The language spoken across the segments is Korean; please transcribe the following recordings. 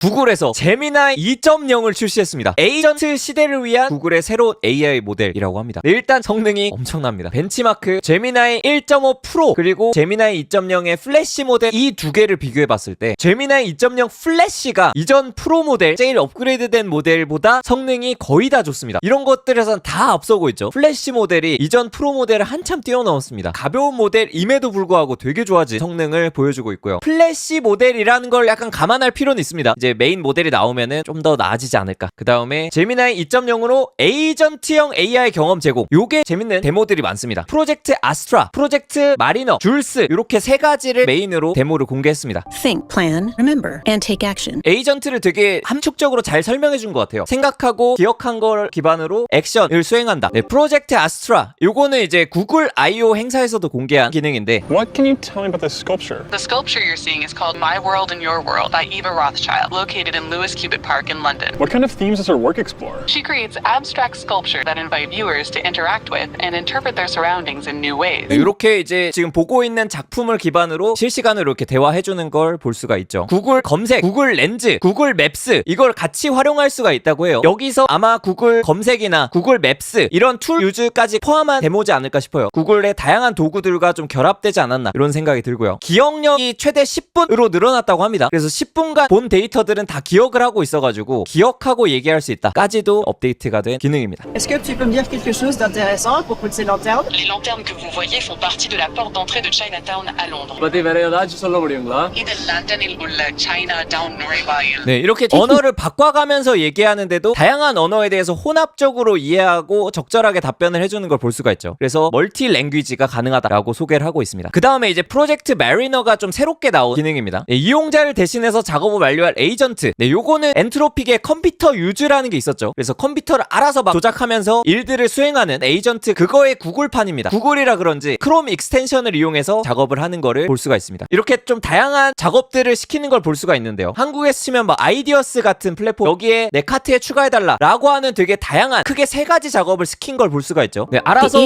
구글에서 제미나이 2.0을 출시했습니다. 에이전트 시대를 위한 구글의 새로운 AI 모델이라고 합니다. 네, 일단 성능이 엄청납니다. 벤치마크 제미나이 1.5 프로 그리고 제미나이 2.0의 플래시 모델 이 두 개를 비교해 봤을 때 제미나이 2.0 플래시가 이전 프로 모델 제일 업그레이드된 모델보다 성능이 거의 다 좋습니다. 이런 것들에선 다 앞서고 있죠. 플래시 모델이 이전 프로 모델을 한참 뛰어넘었습니다. 가벼운 모델임에도 불구하고 되게 좋아진 성능을 보여주고 있고요. 플래시 모델이라는 걸 약간 감안할 필요는 있습니다. 이제 메인 모델이 나오면은 좀 더 나아지지 않을까. 그 다음에 제미나이 2.0으로 에이전트형 AI 경험 제공. 요게 재밌는 데모들이 많습니다. 프로젝트 아스트라, 프로젝트 마리너, 줄스 이렇게 세 가지를 메인으로 데모를 공개했습니다. Think, plan, remember, and take action. 에이전트를 되게 함축적으로 잘 설명해 준 것 같아요. 생각하고 기억한 걸 기반으로 액션을 수행한다. 네, 프로젝트 아스트라. 요거는 이제 구글 I.O. 행사에서도 공개한 기능인데 What can you tell me about this sculpture? The sculpture you're seeing is called My World and Your World by Eva Rothschild, located in Lewis Cubitt Park in London. What kind of themes does her work explore? She creates abstract sculpture that invite viewers to interact with and interpret their surroundings in new ways. 네, 이렇게 이제 지금 보고 있는 작품을 기반으로 실시간으로 이렇게 대화해 주는 걸 볼 수가 있죠. 구글 검색, 구글 렌즈, 구글 맵스 이걸 같이 활용할 수가 있다고 해요. 여기서 아마 구글 검색이나 구글 맵스 이런 툴 유즈까지 포함한 데모지 않을까 싶어요. 구글의 다양한 도구들과 좀 결합되지 않았나 이런 생각이 들고요. 기억력이 최대 10분으로 늘어났다고 합니다. 그래서 10분간 본 데이터들 은 다 기억을 하고 있어가지고 기억하고 얘기할 수 있다까지도 업데이트가 된 기능입니다. Est-ce que tu peux me dire quelque chose d'intéressant à propos de ces lanternes Les lanternes que vous voyez font partie de la porte d'entrée de Chinatown à Londres. பத்தி வேற ஏதாச்சும் சொல்ல முடியுங்களா இது லண்டனில் உள்ள Chinatown நுழைவாயில் 네, 이렇게 언어를 바꿔가면서 얘기하는데도 다양한 언어에 대해서 혼합적으로 이해하고 적절하게 답변을 해주는 걸 볼 수가 있죠. 그래서 멀티 랭귀지가 가능하다라고 소개를 하고 있습니다. 그 다음에 이제 프로젝트 마리너가 좀 새롭게 나온 기능입니다. 네, 이용자를 대신해서 작업을 완료할 에이전트. 네, 요거는 엔트로픽의 컴퓨터 유즈라는 게 있었죠. 그래서 컴퓨터를 알아서 막 조작하면서 일들을 수행하는 에이전트 그거의 구글판입니다. 구글이라 그런지 크롬 익스텐션을 이용해서 작업을 하는 거를 볼 수가 있습니다. 이렇게 좀 다양한 작업들을 시키는 걸 볼 수가 있는데요. 한국에서 치면 막 아이디어스 같은 플랫폼 여기에 내 카트에 추가해달라 라고 하는 되게 다양한 크게 세 가지 작업을 시킨 걸 볼 수가 있죠. 네, 알아서.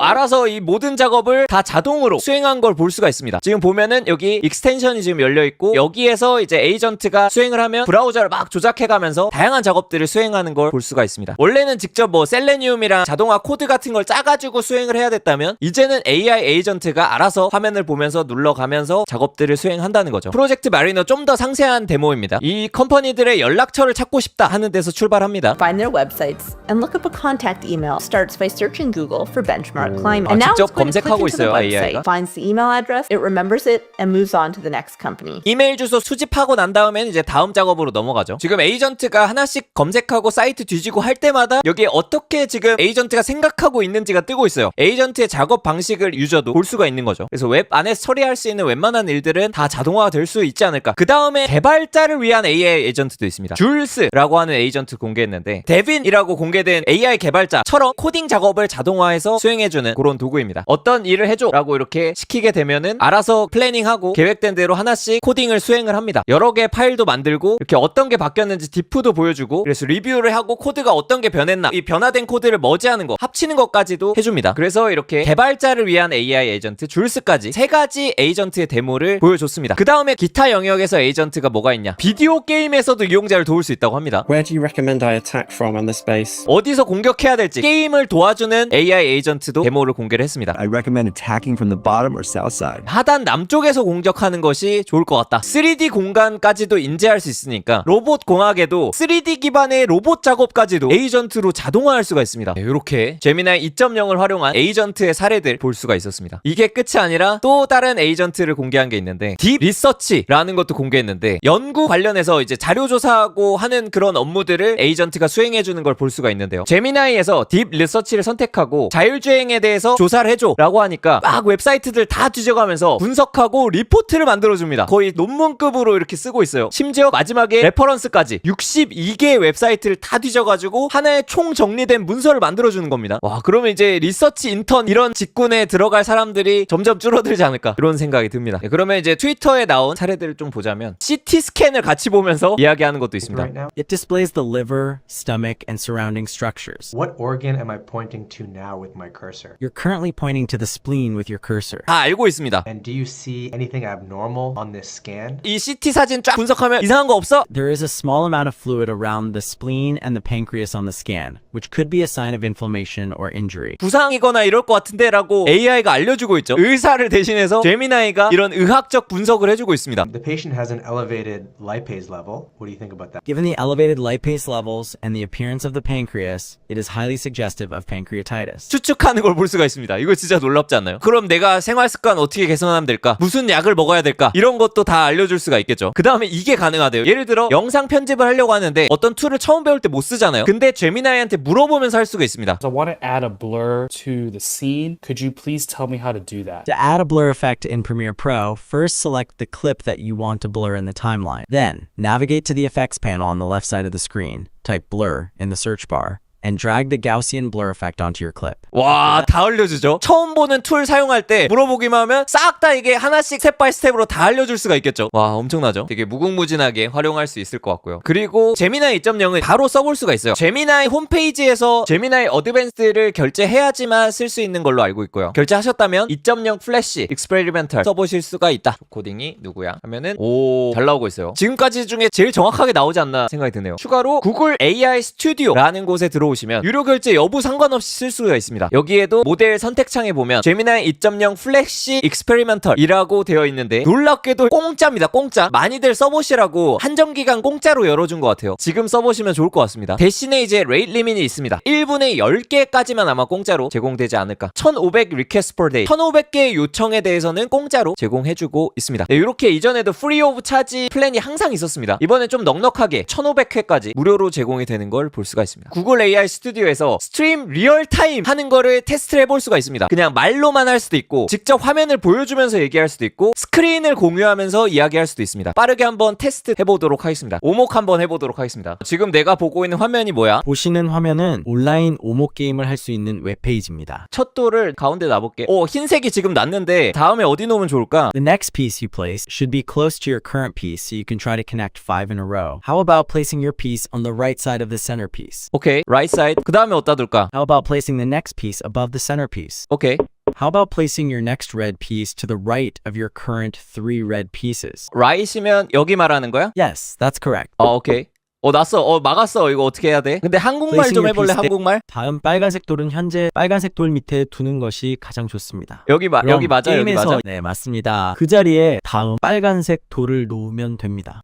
알아서 이 모든 작업을 다 자동으로 수행한 걸 볼 수가 있습니다. 지금 보면은 여기 익스텐션이 지금 열려 있고 여기에서 이제 에이전트가 수행을 하면 브라우저를 막 조작해가면서 다양한 작업들을 수행하는 걸 볼 수가 있습니다. 원래는 직접 뭐 셀레니움이랑 자동화 코드 같은 걸 짜가지고 수행을 해야 됐다면 이제는 AI 에이전트가 알아서 화면을 보면서 눌러가면서 작업들을 수행한다는 거죠. 프로젝트 마리너 좀더 상세한 데모입니다. 이 컴퍼니들의 연락처를 찾고 싶다 하는 데서 출발합니다. Find their websites and look up a contact email. Starts by searching Google for benchmark climate. 아, And now 직접 검색하고 있어요, website, AI가. finds the email address, it remembers it, and moves on to the next company. 이메일 주소 수집하고 난 다음엔 이제 다음 작업으로 넘어가죠. 지금 에이전트가 하나씩 검색하고 사이트 뒤지고 할 때마다 여기에 어떻게 지금 에이전트가 생각하고 있는지가 뜨고 있어요. 에이전트의 작업 방식을 유저도 볼 수가 있는 거죠. 그래서 웹 안에서 처리할 수 있는 웬만한 일들은 다 자동화가 될 수 있지 않을까. 그 다음에 개발자를 위한 AI 에이전트도 있습니다. 줄스라고 하는 에이전트 공개했는데 데빈이라고 공개된 AI 개발자처럼 코딩 작업을 자동화해서 수행해주는 그런 도구입니다. 어떤 일을 해줘라고 이렇게 시키게 되면은 알아서 플래닝하고 계획된 대로 하나씩 코딩을 수행을 합니다. 여러 개 파일도 만들고 이렇게 어떤 게 바뀌었는지 디프도 보여주고 그래서 리뷰를 하고 코드가 어떤 게 변했나 이 변화된 코드를 머지하는 거 합치는 것까지도 해줍니다. 그래서 이렇게 개발자를 위한 AI 에이전트 줄스까지 세 가지 에이전트의 데모를 보여줬습니다. 그 다음에 기타 영역에서 에이전트가 뭐가 있냐? 비디오 게임에서도 이용자를 도울 수 있다고 합니다. Where do you recommend I attack from on this base? 어디서 공격해야 될지 게임을 도와주는 AI 에이전트도 데모를 공개를 했습니다. I recommend attacking from the bottom or south side. 하단 남쪽에서 공격하는 것이 좋을 것 같다. 3D 공간까지도 인지할 수 있으니까 로봇 공학에도 3D 기반의 로봇 작업까지도 에이전트로 자동화할 수가 있습니다. 이렇게 제미나이 2.0을 활용한 에이전트의 사례들 볼 수가 있었습니다. 이게 끝이 아니라 또 다른 에이전트를 공개한 게 있는데 딥 리서치라는 것도 공개했는데 연구 관련해서 이제 자료 조사하고 하는 그런 업무들을 에이전트가 수행해 주는 걸 볼 수가 있는데요. 제미나이에서 딥 리서치를 선택하고 자율주행에 대해서 조사를 해줘라고 하니까 막 웹사이트들 다 뒤져가면서 분석하고 리포트를 만들어 줍니다. 거의 논문급으로 이렇게 쓰고 있어요. 심지어 마지막에 레퍼런스까지 62개의 웹사이트를 다 뒤져가지고 하나의 총 정리된 문서를 만들어주는 겁니다. 와 그러면 이제 리서치 인턴 이런 직군에 들어갈 사람들이 점점 줄어들지 않을까 그런 생각이 듭니다. 네, 그러면 이제 트위터에 나온 사례들을 좀 보자면 CT 스캔을 같이 보면서 이야기하는 것도 있습니다. It displays the liver, stomach, and surrounding structures. What organ am I pointing to now with my cursor? You're currently pointing to the spleen with your cursor. 다 알고 있습니다. And do you see anything abnormal signal on this scan. 이 CT 사진 쫙 분석하면 이상한 거 없어? There is a small amount of fluid around the spleen and the pancreas on the scan, which could be a sign of inflammation or injury. 부상이거나 이럴 것 같은데 라고 AI가 알려주고 있죠. 의사를 대신해서 제미나이가 이런 의학적 분석을 해주고 있습니다. The patient has an elevated lipase level. What do you think about that? Given the elevated lipase levels and the appearance of the pancreas, it is highly suggestive of pancreatitis. 추측하는 걸 볼 수가 있습니다. 이거 진짜 놀랍지 않나요? 그럼 내가 생활 습관 어떻게 개선하면 될까? 무슨 약을 먹어야 될까? 이런 것도 다 알려줄 수가 있겠죠. 그 다음에 이게 가능하대요. 예를 들어 영상 편집을 하려고 하는데 어떤 툴을 처음 배울 때 못 쓰잖아요. 근데 제미나이한테 물어보면서 할 수가 있습니다. I want to add a blur to the scene. Could you please tell me how to do that? To add a blur effect in Premiere Pro, first select the clip that you want to blur in the timeline. Then, navigate to the effects panel on the left side of the screen, type blur in the search bar, and drag the Gaussian blur effect onto your clip. 와, 다 알려주죠. 처음 보는 툴 사용할 때 물어보기만 하면 싹 다 이게 하나씩 스텝 바이 스텝으로 다 알려줄 수가 있겠죠. 와, 엄청나죠? 되게 무궁무진하게 활용할 수 있을 것 같고요. 그리고 제미나이 2.0은 바로 써볼 수가 있어요. 제미나이 홈페이지에서 제미나이 어드밴스를 결제해야지만 쓸 수 있는 걸로 알고 있고요. 결제하셨다면 2.0 플래시 익스페리멘탈 써보실 수가 있다. 코딩이 누구야? 하면은 오, 잘 나오고 있어요. 지금까지 중에 제일 정확하게 나오지 않나 생각이 드네요. 추가로 구글 AI 스튜디오라는 곳에 들어 오시면 유료 결제 여부 상관없이 쓸 수가 있습니다. 여기에도 모델 선택창에 보면 제미나이 2.0 플렉시 익스페리멘털이라고 되어 있는데 놀랍게도 공짜입니다. 공짜. 많이들 써보시라고 한정 기간 공짜로 열어준 것 같아요. 지금 써보시면 좋을 것 같습니다. 대신에 이제 레이트 리밋이 있습니다. 1분에 10개까지만 아마 공짜로 제공되지 않을까. 1500 리퀘스트 per day. 1500개의 요청에 대해서는 공짜로 제공해주고 있습니다. 네, 이렇게 이전에도 프리 오브 차지 플랜이 항상 있었습니다. 이번엔 좀 넉넉하게 1500회까지 무료로 제공이 되는 걸 볼 수가 있습니다. 구글 AI 스튜디오에서 스트림 리얼타임 하는 거를 테스트를 해볼 수가 있습니다. 그냥 말로만 할 수도 있고 직접 화면을 보여주면서 얘기할 수도 있고 스크린을 공유하면서 이야기할 수도 있습니다. 빠르게 한번 테스트 해보도록 하겠습니다. 오목 한번 해보도록 하겠습니다. 지금 내가 보고 있는 화면이 뭐야? 보시는 화면은 온라인 오목 게임을 할 수 있는 웹페이지입니다. 첫 돌을 가운데 놔볼게. 오 흰색이 지금 났는데 다음에 어디 놓으면 좋을까? The next piece you place should be close to your current piece so you can try to connect five in a row. How about placing your piece on the right side of the centerpiece? 오케이 right side. 그 다음에 어디다 둘까? How about placing the next piece above the centerpiece? 오케이 How about placing your next red piece to the right of your current three red pieces? right이면 여기 말하는 거야? Yes, that's correct. 어 오케이. 어 났어. 어 막았어. 이거 어떻게 해야 돼? 근데 한국말 Placing 좀 your 해볼래? piece there. 한국말? 다음 빨간색 돌은 현재 빨간색 돌 밑에 두는 것이 가장 좋습니다. 여기 마 그럼 여기 맞아 여기 게임에서 맞아. 네 맞습니다. 그 자리에 다음 빨간색 돌을 놓으면 됩니다.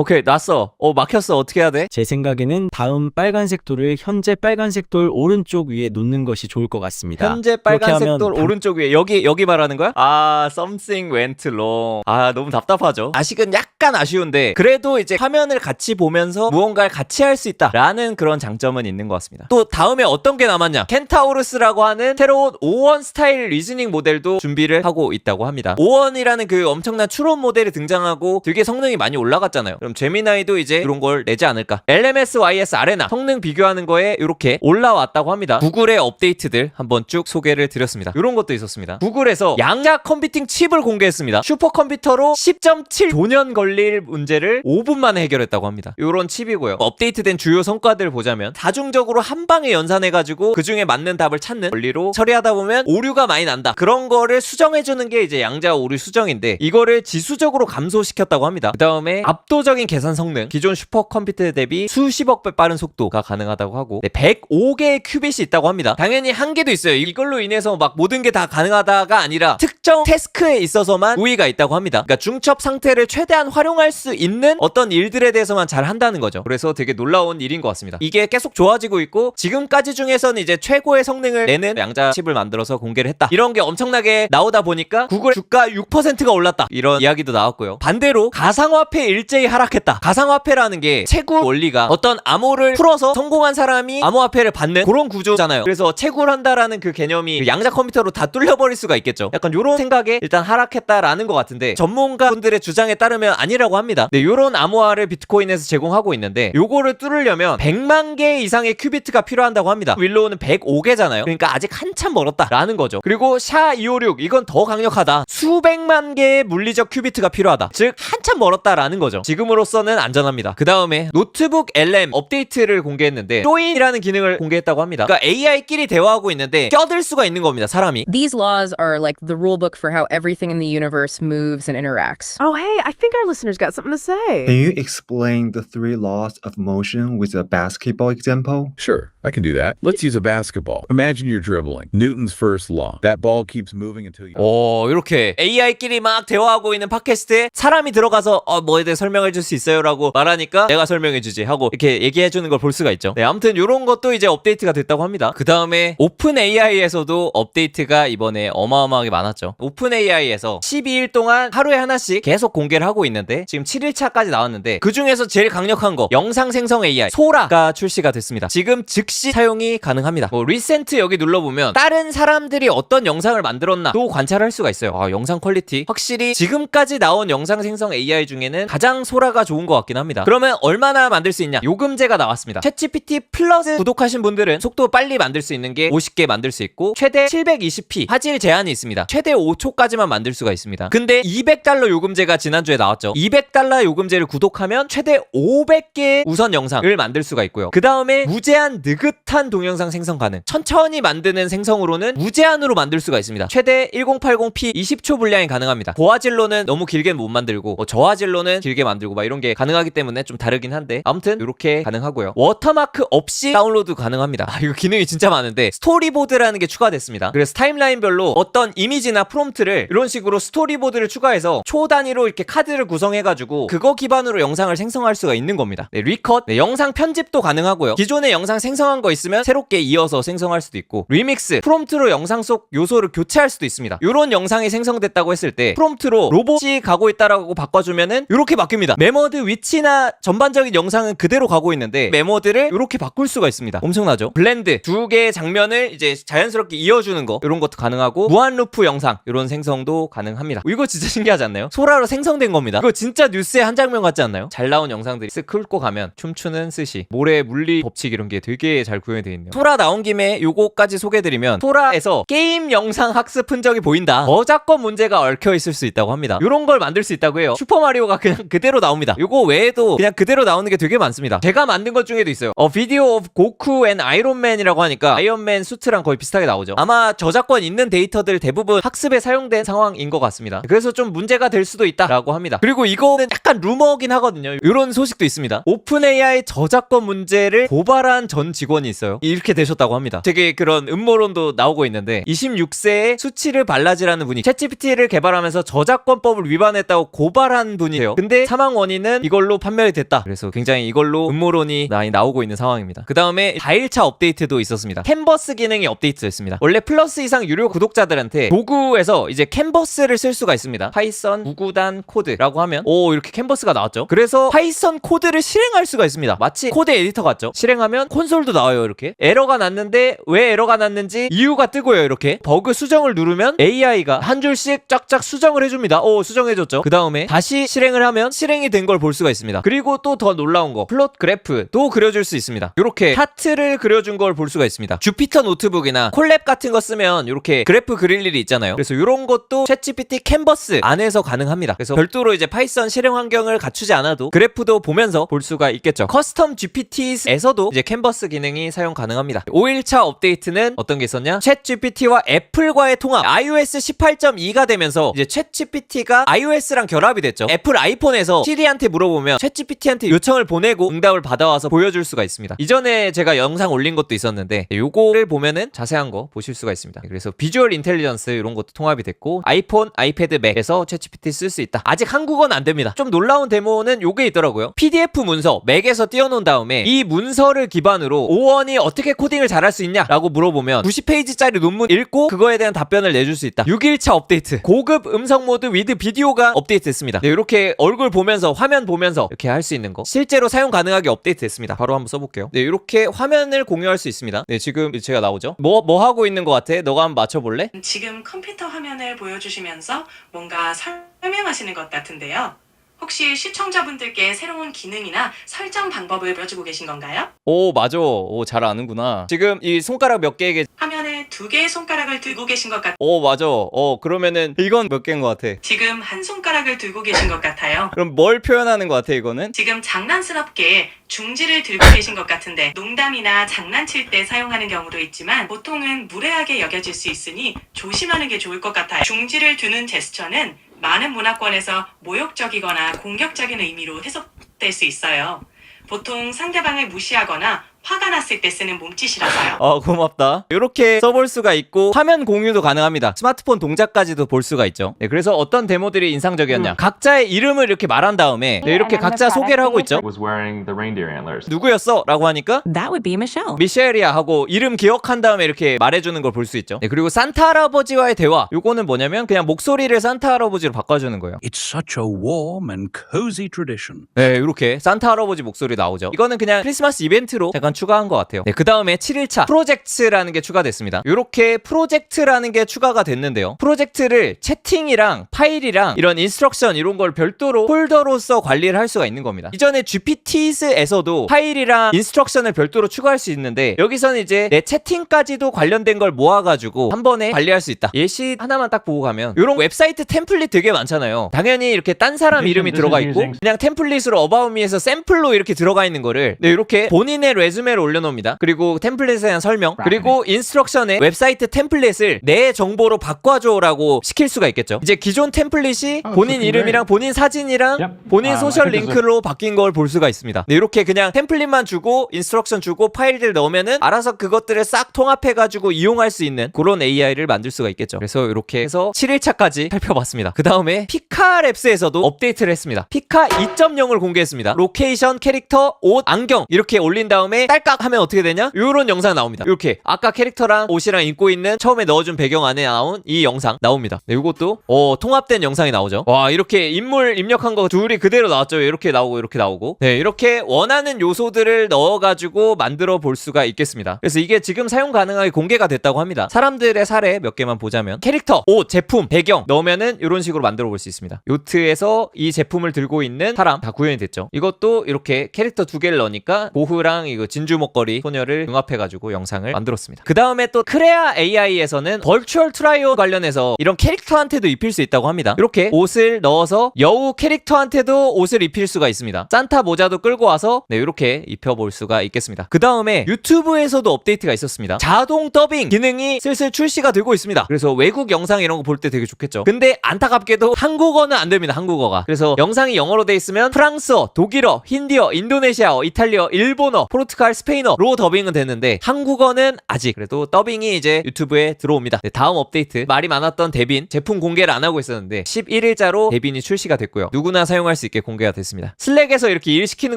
오케이 났어. 어 막혔어. 어떻게 해야 돼? 제 생각에는 다음 빨간색 돌을 현재 빨간색 돌 오른쪽 위에 놓는 것이 좋을 것 같습니다. 현재 빨간색 하면 돌 당- 오른쪽 위에 여기 여기 말하는 거야? 아 something went wrong. 아 너무 답답하죠. 아직은 약간 아쉬운데 그래도 이제 화면을 같이 보면서 무언가를 같이 할 수 있다라는 그런 장점은 있는 것 같습니다. 또 다음에 어떤 게 남았냐? 켄타우루스라고 하는 새로운 5원 스타일 리즈닝 모델도 준비를 하고 있다고 합니다. 5원이라는 그 엄청난 추론 모델이 등장하고 되게 성능이 많이 올라갔잖아요. 그럼 제미나이도 이제 그런 걸 내지 않을까? LMS YS 아레나 성능 비교하는 거에 이렇게 올라왔다고 합니다. 구글의 업데이트들 한번 쭉 소개를 드렸습니다. 이런 것도 있었습니다. 구글에서 양자 컴퓨팅 칩을 공개했습니다. 슈퍼컴퓨터로 10.7조년 걸릴 문제를 5분 만에 해결했다고 합니다. 이런 칩이고요. 업데이트된 주요 성과들을 보자면 다중적으로 한 방에 연산해가지고 그 중에 맞는 답을 찾는 원리로 처리하다 보면 오류가 많이 난다. 그런 거를 수정해주는 게 이제 양자 오류 수정인데 이거를 지수적으로 감소시켰다고 합니다. 그 다음에 압도적인 계산 성능, 기존 슈퍼컴퓨터 대비 수십억 배 빠른 속도가 가능하다고 하고 네, 105개의 큐빗이 있다고 합니다. 당연히 한계도 있어요. 이걸로 인해서 막 모든 게 다 가능하다가 아니라 특정 태스크에 있어서만 우위가 있다고 합니다. 그러니까 중첩 상태를 최대한 활용할 수 있는 어떤 일들에 대해서만 잘 한다는 거죠. 그래서 되게 놀라운 일인 것 같습니다. 이게 계속 좋아지고 있고 지금까지 중에서는 이제 최고의 성능을 내는 양자 칩을 만들어서 공개를 했다. 이런 게 엄청나게 나오다 보니까 구글 주가 6%가 올랐다. 이런 이야기도 나왔고요. 반대로 가상화폐 일제히 하락 했다. 가상화폐라는 게 채굴 원리가 어떤 암호를 풀어서 성공한 사람이 암호화폐를 받는 그런 구조잖아요. 그래서 채굴한다라는 그 개념이 그 양자 컴퓨터로 다 뚫려버릴 수가 있겠죠. 약간 요런 생각에 일단 하락했다라는 것 같은데 전문가분들의 주장에 따르면 아니라고 합니다. 네, 요런 암호화를 비트코인에서 제공하고 있는데 요거를 뚫으려면 100만 개 이상의 큐비트가 필요한다고 합니다. 윌로우는 105개잖아요. 그러니까 아직 한참 멀었다라는 거죠. 그리고 샤256 이건 더 강력하다. 수백만 개의 물리적 큐비트가 필요하다. 즉 한참 멀었다라는 거죠. 지금 지금으로서는 안전합니다. 그 다음에 노트북 LM 업데이트를 공개했는데 조인이라는 기능을 공개했다고 합니다. 그러니까 AI끼리 대화하고 있는데 껴들 수가 있는 겁니다. 사람이. These laws are like the rule book for how everything in the universe moves and interacts. Oh, hey, I think our listeners got something to say. Can you explain the three laws of motion with a basketball example? Sure, I can do that. Let's use a basketball. Imagine you're dribbling. Newton's first law. That ball keeps moving until you. 오, 이렇게 AI끼리 막 대화하고 있는 팟캐스트에 사람이 들어가서 어, 뭐에 대해 설명해 줄 수 있어요라고 말하니까 내가 설명해 주지 하고 이렇게 얘기해 주는 걸 볼 수가 있죠. 네, 아무튼 이런 것도 이제 업데이트가 됐다고 합니다. 그 다음에 오픈 AI에서도 업데이트가 이번에 어마어마하게 많았죠. 오픈 AI에서 12일 동안 하루에 하나씩 계속 공개를 하고 있는데 지금 7일차까지 나왔는데 그 중에서 제일 강력한 거 영상 생성 AI 소라가 출시가 됐습니다. 지금 즉시 사용이 가능합니다. 뭐 리센트 여기 눌러보면 다른 사람들이 어떤 영상을 만들었나 또 관찰할 수가 있어요. 아, 영상 퀄리티 확실히 지금까지 나온 영상 생성 AI 중에는 가장 소라가 좋은 것 같긴 합니다. 그러면 얼마나 만들 수 있냐? 요금제가 나왔습니다. 챗GPT 플러스 구독하신 분들은 속도 빨리 만들 수 있는 게 50개 만들 수 있고 최대 720p 화질 제한이 있습니다. 최대 5초까지만 만들 수가 있습니다. 근데 200달러 요금제가 지난주에 나왔죠. 200달러 요금제를 구독하면 최대 500개의 우선 영상을 만들 수가 있고요. 그 다음에 무제한 느긋한 동영상 생성 가능. 천천히 만드는 생성으로는 무제한으로 만들 수가 있습니다. 최대 1080p 20초 분량이 가능합니다. 고화질로는 너무 길게 못 만들고 뭐 저화질로는 길게 만들고 막 이런 게 가능하기 때문에 좀 다르긴 한데 아무튼 이렇게 가능하고요. 워터마크 없이 다운로드 가능합니다. 아, 이거 기능이 진짜 많은데 스토리보드라는 게 추가됐습니다. 그래서 타임라인별로 어떤 이미지나 프롬프트를 이런 식으로 스토리보드를 추가해서 초 단위로 이렇게 카드를 구성해가지고 그거 기반으로 영상을 생성할 수가 있는 겁니다. 네, 리컷, 네, 영상 편집도 가능하고요. 기존에 영상 생성한 거 있으면 새롭게 이어서 생성할 수도 있고 리믹스, 프롬프트로 영상 속 요소를 교체할 수도 있습니다. 이런 영상이 생성됐다고 했을 때 프롬프트로 로봇이 가고 있다라고 바꿔주면은 이렇게 바뀝니다. 메모드 위치나 전반적인 영상은 그대로 가고 있는데 메모드를 이렇게 바꿀 수가 있습니다. 엄청나죠? 블렌드 두 개의 장면을 이제 자연스럽게 이어주는 거 이런 것도 가능하고 무한 루프 영상 이런 생성도 가능합니다. 이거 진짜 신기하지 않나요? 소라로 생성된 겁니다. 이거 진짜 뉴스의 한 장면 같지 않나요? 잘 나온 영상들이 쓱 훑고 가면 춤추는 스시, 모래 물리 법칙 이런 게 되게 잘 구현이 되어 있네요. 소라 나온 김에 요거까지 소개드리면 소라에서 게임 영상 학습 흔적이 보인다. 저작권 문제가 얽혀 있을 수 있다고 합니다. 이런 걸 만들 수 있다고 해요. 슈퍼 마리오가 그냥 그대로 나 옵니다. 요거 외에도 그냥 그대로 나오는 게 되게 많습니다. 제가 만든 것 중에도 있어요. 어 비디오 오브 고쿠 앤 아이론맨이라고 하니까 아이언맨 수트랑 거의 비슷하게 나오죠. 아마 저작권 있는 데이터들 대부분 학습에 사용된 상황인 것 같습니다. 그래서 좀 문제가 될 수도 있다라고 합니다. 그리고 이거는 약간 루머긴 하거든요. 이런 소식도 있습니다. 오픈 AI 저작권 문제를 고발한 전 직원이 있어요. 이렇게 되셨다고 합니다. 되게 그런 음모론도 나오고 있는데 26세에 수치를 발라지라는 분이 챗GPT를 개발하면서 저작권법을 위반했다고 고발한 분이에요. 근데 사망 원 인은 이걸로 판명이 됐다. 그래서 굉장히 이걸로 음모론이 많이 나오고 있는 상황입니다. 그 다음에 4일차 업데이트도 있었습니다. 캔버스 기능이 업데이트됐습니다. 원래 플러스 이상 유료 구독자들한테 도구에서 이제 캔버스를 쓸 수가 있습니다. 파이썬 구구단 코드라고 하면 오 이렇게 캔버스가 나왔죠. 그래서 파이썬 코드를 실행할 수가 있습니다. 마치 코드 에디터 같죠. 실행하면 콘솔도 나와요 이렇게. 에러가 났는데 왜 에러가 났는지 이유가 뜨고요 이렇게. 버그 수정을 누르면 AI가 한 줄씩 쫙쫙 수정을 해줍니다. 오 수정해줬죠. 그 다음에 다시 실행을 하면 실행이 된 걸 볼 수가 있습니다. 그리고 또 더 놀라운 거 플롯 그래프도 그려줄 수 있습니다. 이렇게 차트를 그려준 걸 볼 수가 있습니다. 주피터 노트북이나 콜랩 같은 거 쓰면 이렇게 그래프 그릴 일이 있잖아요. 그래서 이런 것도 챗GPT 캔버스 안에서 가능합니다. 그래서 별도로 이제 파이썬 실행 환경을 갖추지 않아도 그래프도 보면서 볼 수가 있겠죠. 커스텀 GPT에서도 이제 캔버스 기능이 사용 가능합니다. 5일차 업데이트는 어떤 게 있었냐? 챗GPT와 애플과의 통합 iOS 18.2가 되면서 이제 챗GPT가 iOS랑 결합이 됐죠. 애플 아이폰에서 시리 한테 물어보면 챗GPT한테 요청을 보내고 응답을 받아와서 보여줄 수가 있습니다. 이전에 제가 영상 올린 것도 있었는데 요거를 보면은 자세한 거 보실 수가 있습니다. 그래서 비주얼 인텔리전스 이런 것도 통합이 됐고 아이폰, 아이패드, 맥에서 챗GPT 쓸 수 있다. 아직 한국어는 안 됩니다. 좀 놀라운 데모는 요게 있더라고요. PDF 문서 맥에서 띄워놓은 다음에 이 문서를 기반으로 오원이 어떻게 코딩을 잘할 수 있냐라고 물어보면 90페이지짜리 논문 읽고 그거에 대한 답변을 내줄 수 있다. 6일차 업데이트. 고급 음성 모드 위드 비디오가 업데이트됐습니다. 네, 이렇게 얼굴 보면서 화면 보면서 이렇게 할 수 있는 거. 실제로 사용 가능하게 업데이트 됐습니다. 바로 한번 써볼게요. 네, 이렇게 화면을 공유할 수 있습니다. 네, 지금 제가 나오죠. 뭐 뭐 하고 있는 것 같아? 너가 한번 맞춰볼래? 지금 컴퓨터 화면을 보여주시면서 뭔가 설명하시는 것 같은데요. 혹시 시청자분들께 새로운 기능이나 설정 방법을 보여주고 계신 건가요? 오, 맞아. 오, 잘 아는구나. 지금 이 손가락 몇 개에게 화면에 두 개의 손가락을 들고 계신 것 같. 어 맞아 어 그러면은 이건 몇 개인 것 같아 지금 한 손가락을 들고 계신 것 같아요. 그럼 뭘 표현하는 것 같아 이거는 지금 장난스럽게 중지를 들고 계신 것 같은데 농담이나 장난칠 때 사용하는 경우도 있지만 보통은 무례하게 여겨질 수 있으니 조심하는 게 좋을 것 같아요. 중지를 두는 제스처는 많은 문화권에서 모욕적이거나 공격적인 의미로 해석될 수 있어요. 보통 상대방을 무시하거나 화가 났을 때 쓰는 몸짓이라서요. 어 고맙다 이렇게 써볼 수가 있고 화면 공유도 가능합니다 스마트폰 동작까지도 볼 수가 있죠 네, 그래서 어떤 데모들이 인상적이었냐 각자의 이름을 이렇게 말한 다음에 네, 이렇게 각자 소개를 하고 있죠 Was wearing the reindeer antlers. 누구였어? 라고 하니까 That would be Michelle. 미셸이야 하고 이름 기억한 다음에 이렇게 말해주는 걸 볼 수 있죠 네, 그리고 산타 할아버지와의 대화 요거는 뭐냐면 그냥 목소리를 산타 할아버지로 바꿔주는 거예요 It's such a warm and cozy tradition. 네, 이렇게 산타 할아버지 목소리 나오죠. 이거는 그냥 크리스마스 이벤트로 잠깐 추가한 것 같아요. 네, 그 다음에 7일차 프로젝트라는 게 추가됐습니다. 이렇게 프로젝트라는 게 추가가 됐는데요. 프로젝트를 채팅이랑 파일이랑 이런 인스트럭션 이런 걸 별도로 폴더로서 관리를 할 수가 있는 겁니다. 이전에 GPTs에서도 파일이랑 인스트럭션을 별도로 추가할 수 있는데 여기서는 이제 내 채팅까지도 관련된 걸 모아가지고 한 번에 관리할 수 있다. 예시 하나만 딱 보고 가면 이런 웹사이트 템플릿 되게 많잖아요. 당연히 이렇게 딴 사람 이름이 들어가 있고 그냥 템플릿으로 어바웃미에서 샘플로 이렇게 들어가 있는 거를 네, 이렇게 본인의 레즈메 를 올려놓습니다. 그리고 템플릿에 대한 설명 그리고 인스트럭션에 웹사이트 템플릿을 내 정보로 바꿔줘라고 시킬 수가 있겠죠. 이제 기존 템플릿이 본인 이름이랑 본인 사진이랑 본인 소셜 링크로 바뀐 걸 볼 수가 있습니다. 네, 이렇게 그냥 템플릿만 주고 인스트럭션 주고 파일들 넣으면은 알아서 그것들을 싹 통합해가지고 이용할 수 있는 그런 AI를 만들 수가 있겠죠. 그래서 이렇게 해서 7일차까지 살펴봤습니다. 그 다음에 피카 랩스에서도 업데이트를 했습니다. 피카 2.0을 공개했습니다. 로케이션, 캐릭터, 옷, 안경 이렇게 올린 다음에 딸깍 하면 어떻게 되냐? 이런 영상 나옵니다. 이렇게 아까 캐릭터랑 옷이랑 입고 있는 처음에 넣어준 배경 안에 나온 이 영상 나옵니다. 네, 이것도 어, 통합된 영상이 나오죠. 와 이렇게 인물 입력한 거 둘이 그대로 나왔죠. 이렇게 나오고 이렇게 나오고 네 이렇게 원하는 요소들을 넣어가지고 만들어 볼 수가 있겠습니다. 그래서 이게 지금 사용 가능하게 공개가 됐다고 합니다. 사람들의 사례 몇 개만 보자면 캐릭터, 옷, 제품, 배경 넣으면은 이런 식으로 만들어 볼 수 있습니다. 요트에서 이 제품을 들고 있는 사람 다 구현이 됐죠. 이것도 이렇게 캐릭터 두 개를 넣으니까 고흐랑 이거 진주 목걸이 소녀를 융합해가지고 영상을 만들었습니다. 그 다음에 또 크레아 AI에서는 벌추얼 트라이온 관련해서 이런 캐릭터한테도 입힐 수 있다고 합니다. 이렇게 옷을 넣어서 여우 캐릭터한테도 옷을 입힐 수가 있습니다. 산타 모자도 끌고 와서 네 이렇게 입혀볼 수가 있겠습니다. 그 다음에 유튜브에서도 업데이트가 있었습니다. 자동 더빙 기능이 슬슬 출시가 되고 있습니다. 그래서 외국 영상 이런 거 볼 때 되게 좋겠죠. 근데 안타깝게도 한국어는 안 됩니다. 한국어가. 그래서 영상이 영어로 돼 있으면 프랑스어, 독일어, 힌디어, 인도네시아어, 이탈리아, 일본어, 포르투갈, 스페인어로 더빙은 됐는데 한국어는 아직 그래도 더빙이 이제 유튜브에 들어옵니다. 네, 다음 업데이트 말이 많았던 데빈 제품 공개를 안 하고 있었는데 11일자로 데빈이 출시가 됐고요. 누구나 사용할 수 있게 공개가 됐습니다. 슬랙에서 이렇게 일 시키는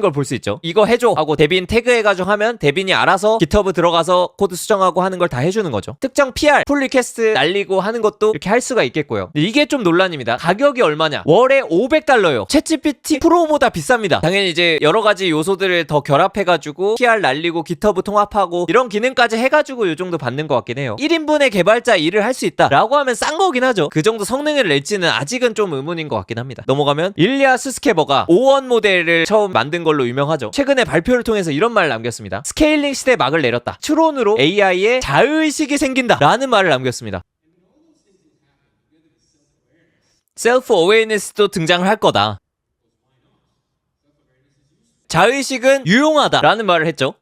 걸 볼 수 있죠. 이거 해줘 하고 데빈 태그해가지고 하면 데빈이 알아서 GitHub 들어가서 코드 수정하고 하는 걸 다 해주는 거죠. 특정 PR, 풀 리퀘스트 날리고 하는 것도 이렇게 할 수가 있겠고요. 이게 좀 논란입니다. 가격이 얼마냐? 월에 500달러요. 챗GPT 프로보다 비쌉니다. 당연히 이제 여러 가지 요소들을 더 결합해가지고 PR 날리고 GitHub 통합하고 이런 기능까지 해가지고 이 정도 받는 것 같긴 해요. 1인분의 개발자 일을 할 수 있다라고 하면 싼 거긴 하죠. 그 정도 성능을 낼지는 아직은 좀 의문인 것 같긴 합니다. 넘어가면 일리아 스스케버가 5원 모델을 처음 만든 걸로 유명하죠. 최근에 발표를 통해서 이런 말을 남겼습니다. 스케일링 시대 막을 내렸다. 추론으로 AI에 자의식이 생긴다라는 말을 남겼습니다. 셀프 어웨이니스도 등장을 할 거다. 자의식은 유용하다라는 말을 했죠.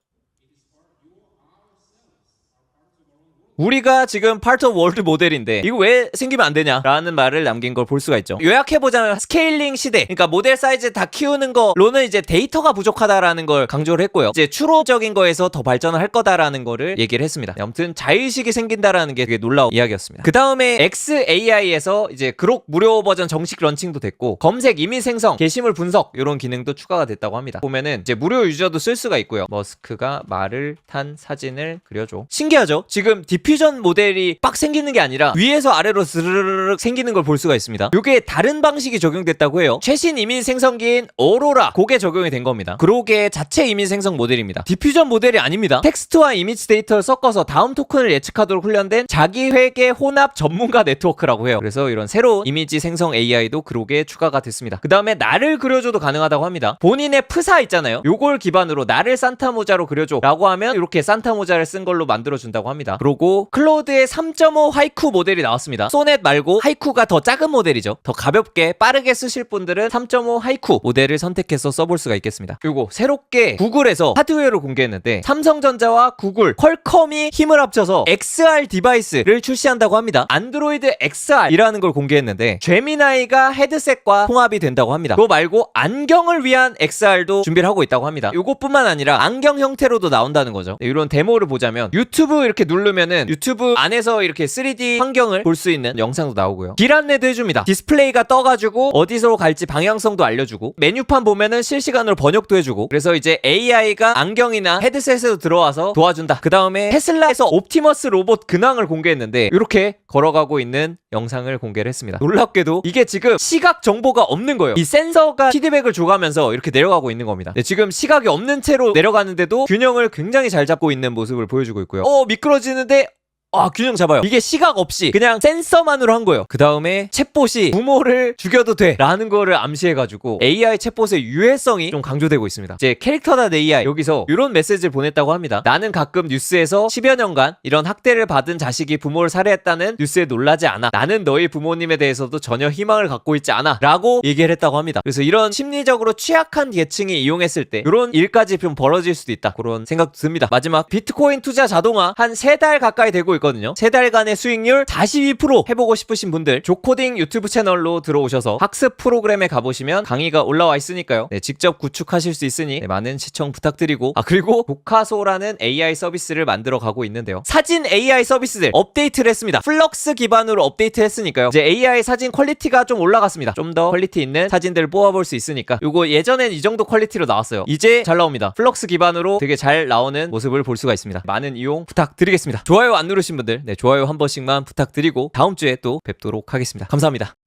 우리가 지금 파트 오브 월드 모델인데 이거 왜 생기면 안 되냐라는 말을 남긴 걸 볼 수가 있죠. 요약해 보자면 스케일링 시대, 그러니까 모델 사이즈 다 키우는 거로는 이제 데이터가 부족하다라는 걸 강조를 했고요. 이제 추론적인 거에서 더 발전을 할 거다라는 거를 얘기를 했습니다. 아무튼 자의식이 생긴다라는 게 되게 놀라운 이야기였습니다. 그 다음에 XAI에서 이제 그록 무료 버전 정식 런칭도 됐고 검색, 이민 생성, 게시물 분석 이런 기능도 추가가 됐다고 합니다. 보면은 이제 무료 유저도 쓸 수가 있고요. 머스크가 말을 탄 사진을 그려줘. 신기하죠? 지금 디퓨전 모델이 빡 생기는 게 아니라 위에서 아래로 스르르륵 생기는 걸 볼 수가 있습니다. 이게 다른 방식이 적용됐다고 해요. 최신 이민 생성기인 오로라 그게 적용이 된 겁니다. 그로게 자체 이민 생성 모델입니다. 디퓨전 모델이 아닙니다. 텍스트와 이미지 데이터를 섞어서 다음 토큰을 예측하도록 훈련된 자기 회계 혼합 전문가 네트워크라고 해요. 그래서 이런 새로운 이미지 생성 AI도 그로게 추가가 됐습니다. 그 다음에 나를 그려줘도 가능하다고 합니다. 본인의 프사 있잖아요. 요걸 기반으로 나를 산타 모자로 그려줘 라고 하면 이렇게 산타 모자를 쓴 걸로 만들어준다고 합니다. 그리고 클로드의 3.5 하이쿠 모델이 나왔습니다. 소넷 말고 하이쿠가 더 작은 모델이죠. 더 가볍게 빠르게 쓰실 분들은 3.5 하이쿠 모델을 선택해서 써볼 수가 있겠습니다. 그리고 새롭게 구글에서 하드웨어를 공개했는데 삼성전자와 구글, 퀄컴이 힘을 합쳐서 XR 디바이스를 출시한다고 합니다. 안드로이드 XR이라는 걸 공개했는데 제미나이가 헤드셋과 통합이 된다고 합니다. 그거 말고 안경을 위한 XR도 준비를 하고 있다고 합니다. 이것뿐만 아니라 안경 형태로도 나온다는 거죠. 네, 이런 데모를 보자면 유튜브 이렇게 누르면은 유튜브 안에서 이렇게 3D 환경을 볼 수 있는 영상도 나오고요. 길 안내도 해줍니다. 디스플레이가 떠가지고 어디서 갈지 방향성도 알려주고 메뉴판 보면은 실시간으로 번역도 해주고 그래서 이제 AI가 안경이나 헤드셋에도 들어와서 도와준다. 그 다음에 테슬라에서 옵티머스 로봇 근황을 공개했는데 이렇게 걸어가고 있는 영상을 공개를 했습니다. 놀랍게도 이게 지금 시각 정보가 없는 거예요. 이 센서가 피드백을 줘가면서 이렇게 내려가고 있는 겁니다. 네, 지금 시각이 없는 채로 내려가는데도 균형을 굉장히 잘 잡고 있는 모습을 보여주고 있고요. 어 미끄러지는데 아 균형 잡아요. 이게 시각 없이 그냥 센서만으로 한 거예요. 그 다음에 챗봇이 부모를 죽여도 돼 라는 거를 암시해가지고 AI 챗봇의 유해성이 좀 강조되고 있습니다. 이제 캐릭터다 AI 여기서 이런 메시지를 보냈다고 합니다. 나는 가끔 뉴스에서 10여 년간 이런 학대를 받은 자식이 부모를 살해했다는 뉴스에 놀라지 않아. 나는 너희 부모님에 대해서도 전혀 희망을 갖고 있지 않아. 라고 얘기를 했다고 합니다. 그래서 이런 심리적으로 취약한 계층이 이용했을 때 이런 일까지 좀 벌어질 수도 있다. 그런 생각도 듭니다. 마지막 비트코인 투자 자동화 한 세 달 가까이 되고 있 거든요. 세 달간의 수익률 42% 해보고 싶으신 분들 조코딩 유튜브 채널로 들어오셔서 학습 프로그램에 가보시면 강의가 올라와 있으니까요. 네, 직접 구축하실 수 있으니 네, 많은 시청 부탁드리고 아 그리고 보카소라는 AI 서비스를 만들어 가고 있는데요. 사진 AI 서비스들 업데이트를 했습니다. 플럭스 기반으로 업데이트 했으니까요. 이제 AI 사진 퀄리티가 좀 올라갔습니다. 좀 더 퀄리티 있는 사진들을 뽑아볼 수 있으니까 요거 예전엔 이 정도 퀄리티로 나왔어요. 이제 잘 나옵니다. 플럭스 기반으로 되게 잘 나오는 모습을 볼 수가 있습니다. 많은 이용 부탁드리겠습니다. 좋아요 안 누르 신 분들 네, 좋아요 한 번씩만 부탁드리고 다음 주에 또 뵙도록 하겠습니다. 감사합니다.